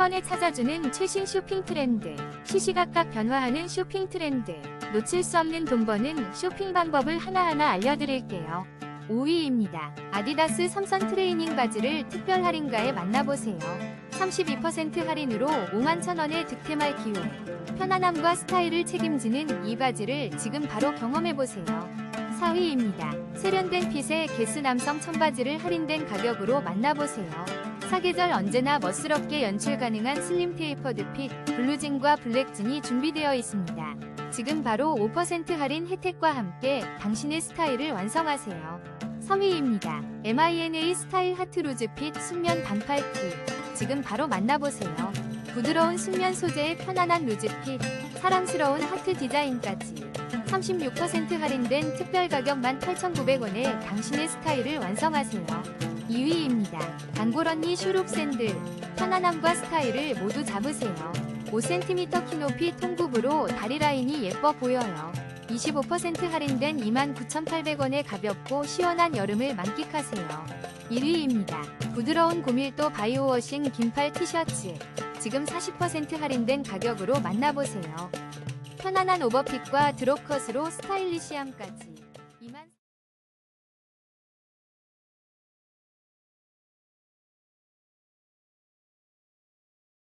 번에 찾아주는 최신 쇼핑 트렌드. 시시각각 변화하는 쇼핑 트렌드. 놓칠 수 없는 돈 버는 쇼핑 방법을 하나하나 알려드릴게요. 5위입니다. 아디다스 삼선 트레이닝 바지를 특별 할인가에 만나보세요. 32% 할인으로 5만 천원의 득템할 기회. 편안함과 스타일을 책임지는 이 바지를 지금 바로 경험해보세요. 4위입니다. 세련된 핏의 게스 남성 청바지를 할인된 가격으로 만나보세요. 사계절 언제나 멋스럽게 연출 가능한 슬림 테이퍼드 핏, 블루진과 블랙진이 준비되어 있습니다. 지금 바로 5% 할인 혜택과 함께 당신의 스타일을 완성하세요. 3위입니다. MINA 스타일 하트루즈 핏 순면 반팔 티. 지금 바로 만나보세요. 부드러운 순면 소재의 편안한 루즈 핏, 사랑스러운 하트 디자인까지. 36% 할인된 특별 가격 18,900원에 당신의 스타일을 완성하세요. 2위입니다. 단골 언니 슈룹 샌들. 편안함과 스타일을 모두 잡으세요. 5cm 키 높이 통굽으로 다리 라인이 예뻐 보여요. 25% 할인된 29,800원에 가볍고 시원한 여름을 만끽하세요. 1위입니다. 부드러운 고밀도 바이오워싱 긴팔 티셔츠. 지금 40% 할인된 가격으로 만나보세요. 편안한 오버핏과 드롭컷으로 스타일리시함까지.